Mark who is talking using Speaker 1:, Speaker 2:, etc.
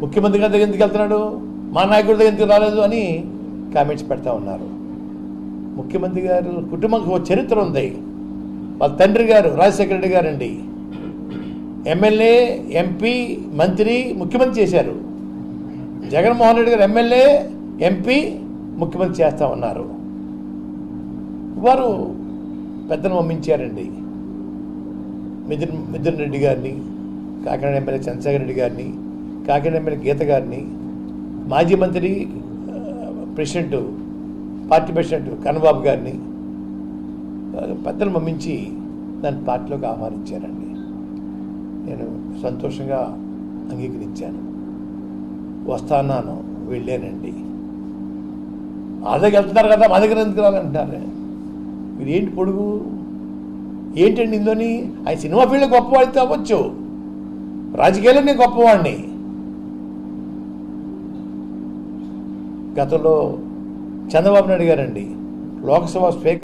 Speaker 1: ముఖ్యమంత్రి గారి దగ్గర ఎందుకు వెళ్తున్నాడు? మా నాయకుడి దగ్గర ఎందుకు రాలేదు అని కామెంట్స్ పెడతా ఉన్నారు. ముఖ్యమంత్రి గారు కుటుంబంకి ఒక చరిత్ర ఉంది. వాళ్ళ తండ్రి గారు రాజశేఖర రెడ్డి గారండి. ఎమ్మెల్యే ఎంపీ మంత్రి ముఖ్యమంత్రి చేశారు. జగన్మోహన్ రెడ్డి గారు ఎమ్మెల్యే ఎంపీ ముఖ్యమంత్రి చేస్తూ ఉన్నారు. వారు పెద్దను పంపించారండి మిథున్ మిథున్ రెడ్డి గారిని కాకినాడ ఎమ్మెల్యే చంద్రశేఖర రెడ్డి గారిని కాకినాడ ఎమ్మెల్యే గీత గారిని మాజీ మంత్రి ప్రెసిడెంట్ పార్టీ ప్రెసిడెంట్ కన్నబాబు గారిని పెద్దలు మమ్మించి దాన్ని పార్టీలోకి ఆహ్వానించారండి. నేను సంతోషంగా అంగీకరించాను. వస్తాన్నాను వెళ్ళానండి. ఆ దగ్గర వెళ్తున్నారు కదా మా దగ్గర ఎందుకు రాలంటున్నారు? మీరు ఏంటి పొడుగు? ఏంటండి ఇందులోని? ఆయన సినిమా ఫీల్డ్ గొప్పవాడితే అవ్వచ్చు. రాజకీయాల్లో నేను గొప్పవాడిని. గతంలో చంద్రబాబు నాయుడు గారండి లోక్సభ స్పీకర్